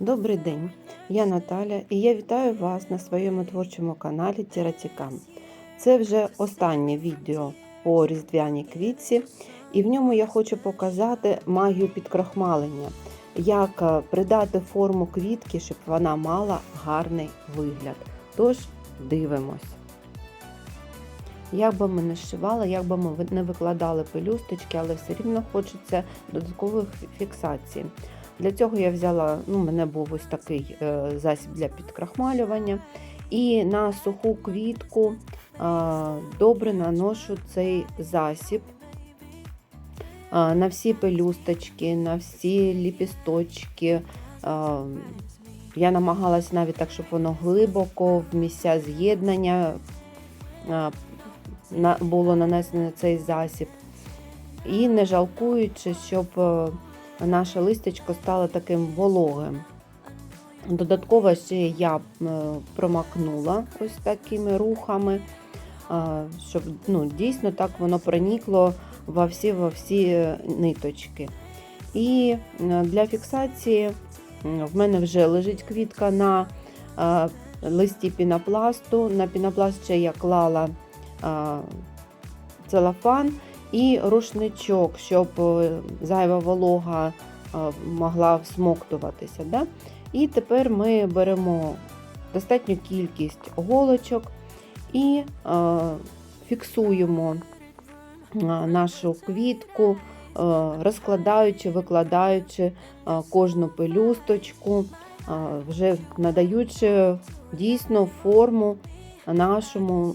Добрий день, я Наталя і я вітаю вас на своєму творчому каналі Тіратікам. Це вже останнє відео по різдвяній квітці, і в ньому я хочу показати магію підкрахмалення, як е, придати форму квітки, щоб вона мала гарний вигляд. Тож дивимось. Як би ми не зшивали, як би ми не викладали пелюсточки, але все рівно хочеться додаткових фіксацій. Для цього я взяла, ну, у мене був ось такий е, засіб для підкрахмалювання. І на суху квітку добре наношу цей засіб на всі пелюсточки, на всі ліпісточки. Я намагалась навіть так, щоб воно глибоко в місця з'єднання на- було нанесено цей засіб. І не жалкуючи, щоб е, наше листячко стало таким вологим. Додатково ще я е, промакнула ось такими рухами, е, щоб ну, дійсно так воно пронікло во всі, во всі ниточки. І для фіксації в мене вже лежить квітка на листі пінопласту. На пінопласт ще я клала целофан і рушничок, щоб е, зайва волога е, могла всмоктуватися. Да? І тепер ми беремо достатню кількість голочок і е, фіксуємо е, нашу квітку, е, розкладаючи, викладаючи е, кожну пелюсточку, е, вже надаючи дійсно форму нашому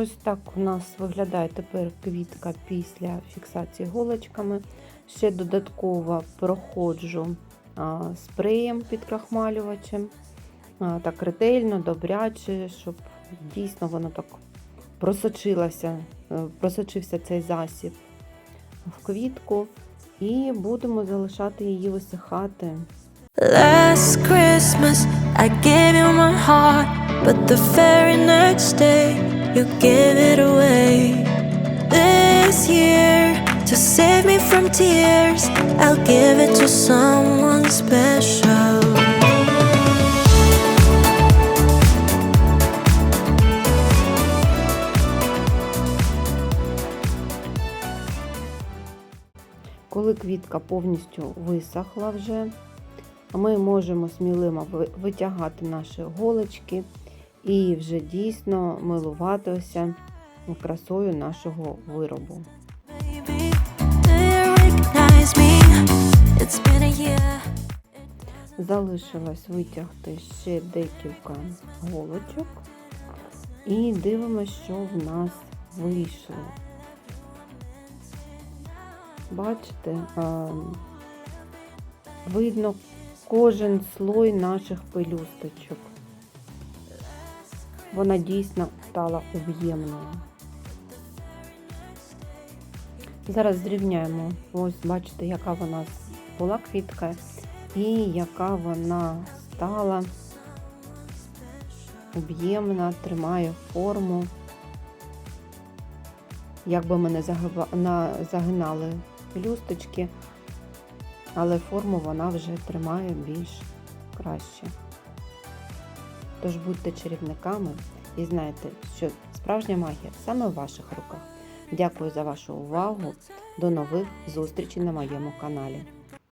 Ось так у нас виглядає тепер квітка після фіксації голочками. Ще додатково проходжу спреєм підкрахмалювачем. А, так ретельно, добряче, щоб дійсно воно так просочилося, е, просочився цей засіб в квітку. І будемо залишати її висихати. Last Christmas, I gave you my heart, but the very next day, you gave it away. This year, to save me from tears, I'll give it to someone special. Коли квітка повністю висохла вже, ми можемо сміливо витягати наші голочки і вже дійсно милуватися красою нашого виробу. Залишилось витягти ще декілька голочок і дивимося, що в нас вийшло. Бачите, видно кожен слой наших пелюсточок. Вона дійсно стала об'ємною. Зараз зрівняємо. Ось бачите, яка вона була квітка і яка вона стала об'ємна, тримає форму. Як би ми не загинали пелюсточки, але форму вона вже тримає більш краще. Тож будьте чарівниками і знайте, що справжня магія саме в ваших руках. Дякую за вашу увагу. До нових зустрічей на моєму каналі.